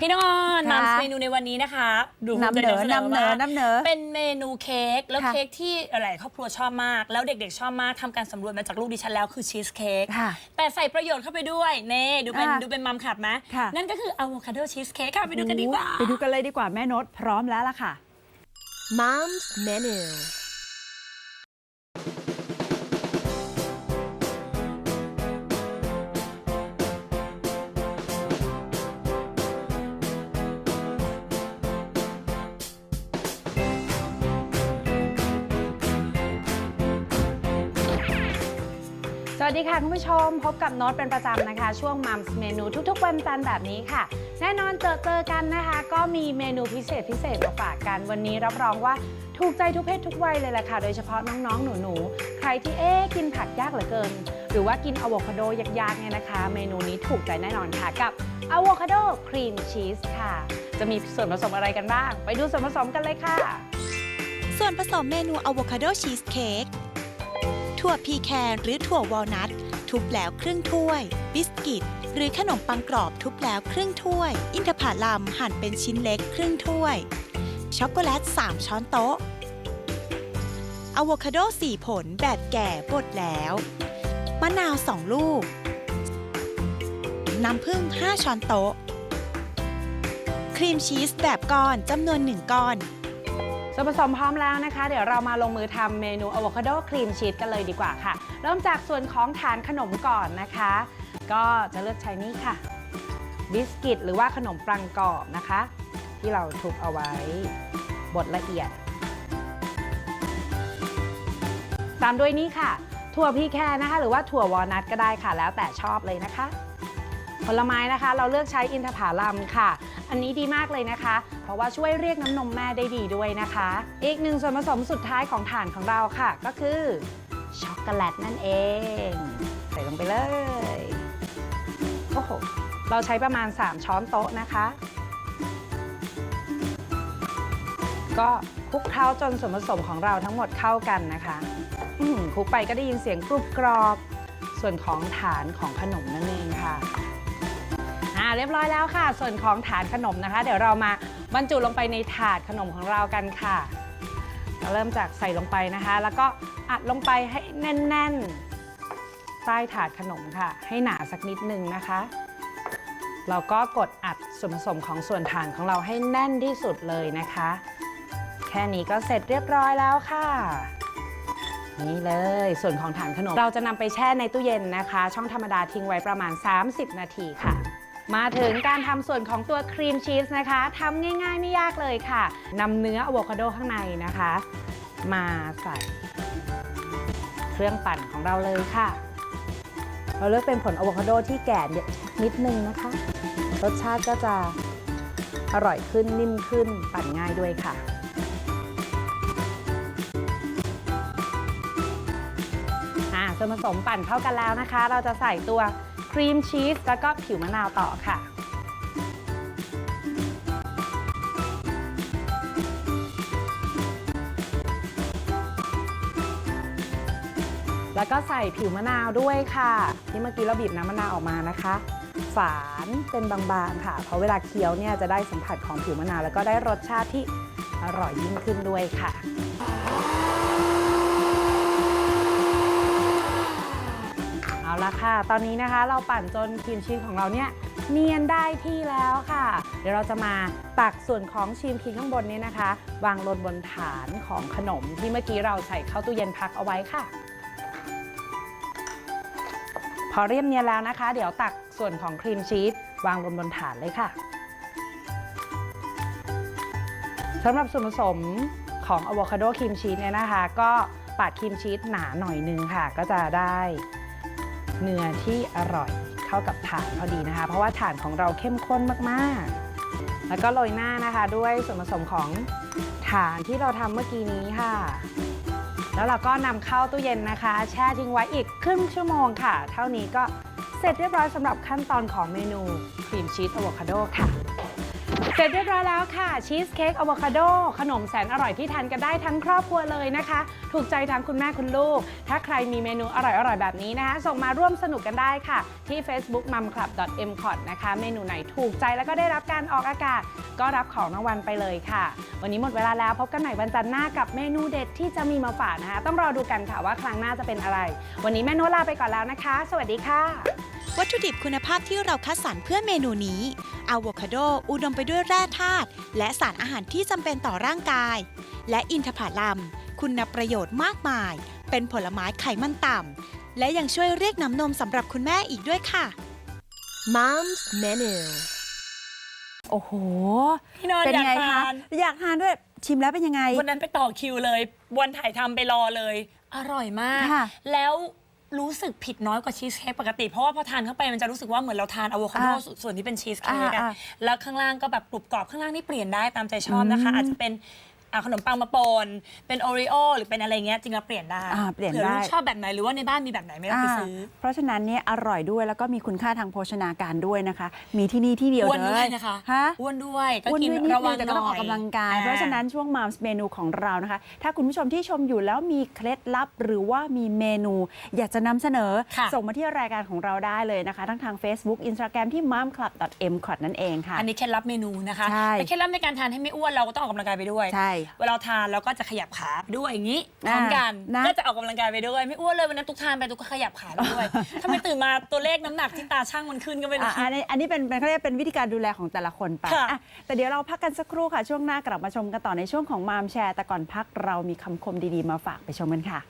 พี่น้องออนค่ะ นำเมนูในวันนี้นะคะดูนำเหนอจะนำเหนอว่านำเหนอ เป็นเมนูเค้กแล้วค่ะเค้กที่หลายครอบครัวชอบมาก แล้วเด็กๆชอบมากทำการสำรวจมาจากลูกดิฉันแล้วคือชีสเค้กค่ะแต่ใส่ประโยชน์เข้าไปด้วยเน่ดูเป็นอะดูเป็นมัมขับไหมค่ะ นั่นก็คืออะโวคาโดชีสเค้กค่ะไปดูกันดีกว่า ไปดูกันเลยดีกว่าแม่นดพร้อมแล้วล่ะค่ะ Mom's Menu สวัสดีค่ะ คุณผู้ชม พบกับโน้ตเป็นประจำนะคะ ช่วงมัมส์เมนูทุกๆ วันจันทร์แบบนี้ค่ะ แน่นอนเจอเจอกันนะคะ ก็มีเมนูพิเศษพิเศษมาฝากกัน วันนี้รับรองว่าถูกใจทุกเพศทุกวัยเลยแหละค่ะ โดยเฉพาะน้องๆ หนูๆ ใครที่เอ๊กินผักยากเหลือเกิน หรือว่ากินอะโวคาโดยากๆเนี่ยนะคะ เมนูนี้ถูกใจแน่นอนค่ะกับอะโวคาโดครีมชีสค่ะ จะมีส่วนผสมอะไรกันบ้าง ไปดูส่วนผสมกันเลยค่ะ ส่วนผสมเมนูอะโวคาโดชีสเค้ก ถั่วพีแคนหรือถั่ววอลนัททุบแล้วครึ่งถ้วย บิสกิต หรือขนมปังกรอบทุบแล้วครึ่งถ้วย อินทผลัมหั่นเป็นชิ้นเล็กครึ่งถ้วย ช็อกโกแลต 3 ช้อนโต๊ะอะโวคาโด 4 ผลแบบแก่บดแล้ว มะนาว 2 ลูก น้ำผึ้ง 5 ช้อนโต๊ะ ครีมชีสแบบก้อนจำนวน 1 ก้อน ส่วนผสมพร้อมแล้วนะคะ เดี๋ยวเรามาลงมือทำเมนูอะโวคาโดครีมชีสกันเลยดีกว่าค่ะ เริ่มจากส่วนของฐานขนมก่อนนะคะ ก็จะเลือกใช้นี่ค่ะ บิสกิตหรือว่าขนมปังกรอบนะคะ ที่เราทุบเอาไว้บดละเอียด ตามด้วยนี่ค่ะ ถั่วพีแคนนะคะ หรือว่าถั่ววอลนัทก็ได้ค่ะ แล้วแต่ชอบเลยนะคะ ผลไม้นะคะ เราเลือกใช้อินทผลัมค่ะ อันนี้ดีมากเลยนะคะ เพราะว่าช่วยเรียกน้ำนมแม่ได้ดีด้วยนะคะ อีกหนึ่งส่วนผสมสุดท้ายของฐานของเราค่ะ ก็คือช็อกโกแลตนั่นเอง ใส่ลงไปเลยโอ้โหเราใช้ประมาณ 3 ช้อนโต๊ะนะคะ ก็คลุกเคล้าจนส่วนผสมของเราทั้งหมดเข้ากันนะคะคลุกไปก็ได้ยินเสียงกรุบกรอบ ส่วนของฐานของขนมนั่นเองค่ะ อ่าเรียบร้อยแล้วค่ะ ส่วนของฐานขนมนะคะ เดี๋ยวเรามาบรรจุลงไปในถาดขนมของเรากันค่ะเราเริ่มจากใส่ลงไปนะคะ แล้วก็อัดลงไปให้แน่นๆ ใต้ถาดขนมค่ะ ให้หนาสักนิดนึงนะคะ เราก็กดอัดส่วนผสมของส่วนฐานของเราให้แน่นที่สุดเลยนะคะ แค่นี้ก็เสร็จเรียบร้อยแล้วค่ะนี่เลยส่วนของฐานขนม เราจะนำไปแช่ในตู้เย็นนะคะ ช่องธรรมดาทิ้งไว้ประมาณ 30 นาทีค่ะ มาถึงการทำส่วนของตัวครีมชีสนะคะทำง่ายๆไม่ยากเลยค่ะนำเนื้ออะโวคาโดข้างในนะคะ มาใส่ เครื่องปั่นของเราเลยค่ะ เราเลือกเป็นผลอะโวคาโดที่แก่นิดนึงนะคะ รสชาติก็จะอร่อยขึ้นนิ่มขึ้นปั่นง่ายด้วยค่ะอ่าส่วนผสมปั่นเข้ากันแล้วนะคะ เราจะใส่ตัว ครีมชีสแล้วก็ผิวมะนาวต่อค่ะแล้วก็ใส่ผิวมะนาวด้วยค่ะ ที่เมื่อกี้เราบีบน้ำมะนาวออกมานะคะ ฝานเป็นบางๆค่ะ เพราะเวลาเคี้ยวเนี่ยจะได้สัมผัสของผิวมะนาว แล้วก็ได้รสชาติที่อร่อยยิ่งขึ้นด้วยค่ะ เอาละค่ะ ตอนนี้นะคะเราปั่นจนครีมชีสของเราเนี่ยเนียนได้ที่แล้วค่ะ เดี๋ยวเราจะมาตักส่วนของชีมชีสข้างบนนี้นะคะ วางลงบนฐานของขนมที่เมื่อกี้เราใส่เข้าตู้เย็นพักเอาไว้ค่ะ พอเรียบเนียนแล้วนะคะ เดี๋ยวตักส่วนของครีมชีสวางลงบนฐานเลยค่ะสำหรับส่วนผสมของอะโวคาโดครีมชีสเนี่ยนะคะ ก็ปาดครีมชีสหนาหน่อยนึงค่ะ ก็จะได้ เนื้อที่อร่อยเข้ากับฐานพอดีนะคะ เพราะว่าฐานของเราเข้มข้นมากๆ แล้วก็โรยหน้านะคะ ด้วยส่วนผสมของฐานที่เราทำเมื่อกี้นี้ค่ะ แล้วเราก็นำเข้าตู้เย็นนะคะ แช่ทิ้งไว้อีกครึ่งชั่วโมงค่ะ เท่านี้ก็เสร็จเรียบร้อยสำหรับขั้นตอนของเมนูครีมชีสอะโวคาโดค่ะ เสร็จเรียบร้อยแล้วค่ะชีสเค้กอะโวคาโดขนมแสนอร่อยที่ทานกันได้ทั้งครอบครัวเลยนะคะ ถูกใจทั้งคุณแม่คุณลูก ถ้าใครมีเมนูอร่อยๆ แบบนี้นะคะส่งมาร่วมสนุกกันได้ค่ะ ที่ Facebook m u m c l u b m c o t นะคะ เมนูไหนถูกใจแล้วก็ได้รับการออกอากาศ ก็รับของรางวัลไปเลยค่ะ วันนี้หมดเวลาแล้วพบกันใหม่วันจันทร์หน้ากับเมนูเด็ดที่จะมีมาฝากนะคะ ต้องรอดูกันค่ะว่าครั้งหน้าจะเป็นอะไร วันนี้แม่โนตลาไปก่อนแล้วนะคะ สวัสดีค่ะ วัตถุดิบคุณภาพที่เราคัดสรรเพื่อเมนูนี้อะโวคาโดอุดมไปด้วยแร่ธาตุและสารอาหารที่จำเป็นต่อร่างกาย และอินทผลัม คุณประโยชน์มากมาย เป็นผลไม้ไขมันต่ำ และยังช่วยเรียกน้ำนมสำหรับคุณแม่อีกด้วยค่ะ Mom's Menu โอ้โห พี่นอนเป็นอยากไงคะทานอยากทานด้วยชิมแล้วเป็นยังไง วันนั้นไปต่อคิวเลย วันถ่ายทำไปรอเลย อร่อยมาก ค่ะ แล้ว รู้สึกผิดน้อยกว่าชีสเค้กปกติ เพราะว่าพอทานเข้าไปมันจะรู้สึกว่าเหมือนเราทานอะโวคาโดอ่าส่วนที่เป็นชีสเค้กอ่าอะอ่าแล้วข้างล่างก็แบบกรุบกรอบข้างล่างนี่เปลี่ยนได้ตามใจชอบนะคะอืมอาจจะเป็น อะขนมปังมาปนเป็นโอรีโอหรือเป็นอะไรเงี้ยจริงแล้วเปลี่ยนได้อ่าเปลี่ยนผื่อได้ลูกชอบแบบไหนหรือว่าในบ้านมีแบบไหนไม่ต้องไปซื้อาเพราะฉะนั้นเนี่ยอร่อยด้วยแล้วก็มีคุณค่าทางโภชนาการด้วยนะคะ มีที่นี่ที่เดียวอ้วนเลด้วยยนะคะฮะอ้วนด้วยก็อ้วนกินด้วยนิดระนึวังงแต่ก็ต้องออกกำลังกายหน่อยเพราะฉะนั้นช่วงม m มส์เมนูของเรานะคะ ถ้าคุณผู้ชมที่ชมอยู่แล้วมีเคล็ดลับหรือว่ามีเมนู อยากจะนำเสนอ ค่ะ ส่งมาที่รายการของเราได้เลยนะคะ ทั้งทาง Facebook Instagram ที่ m o m c l u b m c o t นั่นเองค่ะ อันนี้เคล็ดลับเมนูนะคะใช่ แต่เคล็ดลับในการทานให้ไม่อ้วนเราก็ต้องออกกำลังกายไปด้วย ใช่เวลาเราทานเราก็จะขยับขาไปด้วยอย่างนี้พร้อมกันนะ ก็จะออกกำลังกายไปด้วย ไม่อ้วนเลยวันนั้นตุกทานไปตุกก็ขยับขาไปด้วยทำไมตื่นมาตัวเลขน้ำหนักที่ตาช่างมันขึ้นก็ไม่รู้ อะอันนี้อันนี้เป็นเป็นเขาเรียกเป็นวิธีการดูแลของแต่ละคนไปค่ะ อะแต่เดี๋ยวเราพักกันสักครู่ค่ะ ช่วงหน้ากลับมาชมกันต่อในช่วงของมามแชร์ แต่ก่อนพักเรามีคำคมดีๆมาฝากไปชมกันค่ะ